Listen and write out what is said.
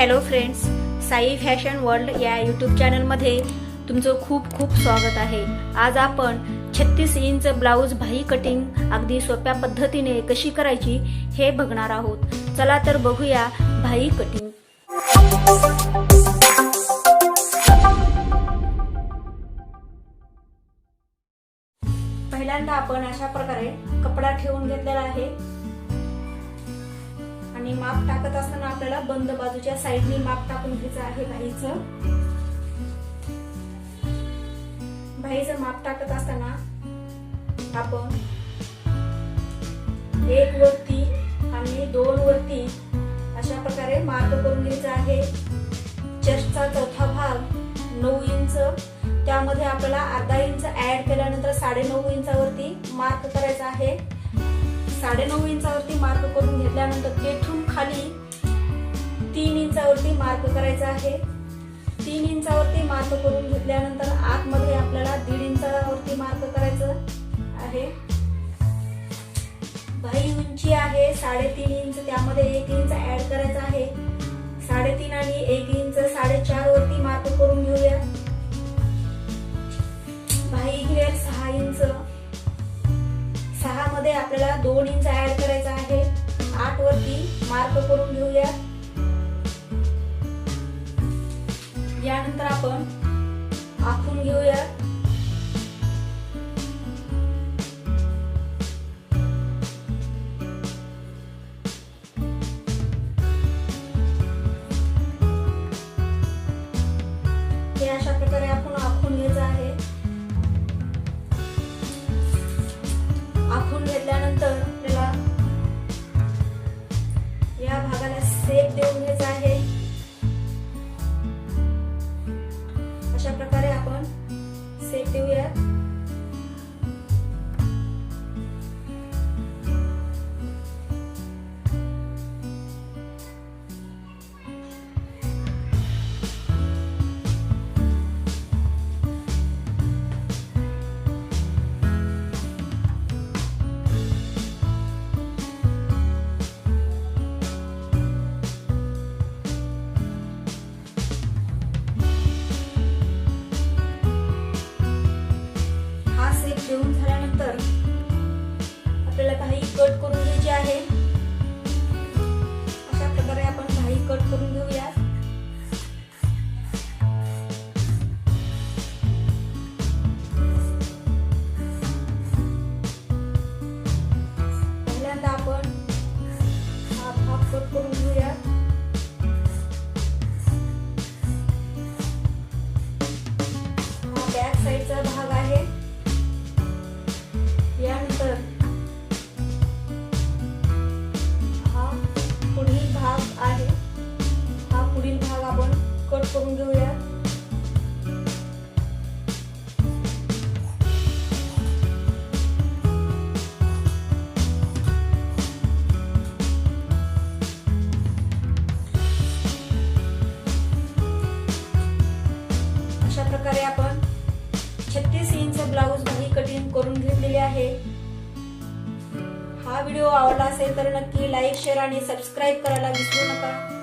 Hello friends Sai fashion world या YouTube चॅनलमध्ये तुमचं खूप खूप स्वागत आहे. आज आपण छत्तीस इंच ब्लाऊज भाई कटिंग अगदी सोप्या पद्धतीने कशी करायची हे बघणार आहोत. चला तर बघूया भाई कटिंग पहिल्यांदा आपण अशा प्रकारे कपडा ठेवून घेतलेला आहे. आणि माप टाकत असताना आपल्याला बंद बाजूच्या साईडनी माप टाकून घ्यायचं आहे भाईचं भाईचं माप टाकत असताना आपण एक वरती आणि दोन वरती अशा प्रकारे मार्क करून घ्यायचा आहे. चेस्टचा चौथा भाग नऊ इंच. त्यामध्ये आपल्याला अर्धा इंच ऍड केल्यानंतर साडे नऊ इंचावरती मार्क करायचा आहे. साडेनऊ इंचावरती मार्क करून घेतल्यानंतर तेथून खाली तीन इंचावरती मार्क करायचा आहे. तीन इंचावरती मार्क करून घेतल्यानंतर आतमध्ये आपल्याला दीड इंचावरती मार्क करायचं आहे. भाई उंची आहे साडेतीन इंच त्यामध्ये एक इंच ऍड करायचा आहे. साडेतीन आणि एक इंच साडेचार आपल्याला दोन इंच ऍड करायचा आहे. आठ वरती मार्क करून घेऊया. यानंतर आपण आखून घेऊया. हे अशा प्रकारे आपण आखून घ्यायचं आहे. आखून घेतल्यानंतर त्याला या भागाला सेप देऊन घ्यायचा आहे. कट करून घेऊया. बॅक साईडचा भाग आहे. यानंतर हा पुढील भाग आहे. हा पुढील भाग आपण कट करून घेऊया. प्रकारे आपण छत्तीस इंच ब्लाऊज भाई कटिंग करून घेतलेली आहे. हा व्हिडिओ आवडला असेल तर नक्की लाईक शेअर आणि सबस्क्राईब करायला विसरू नका.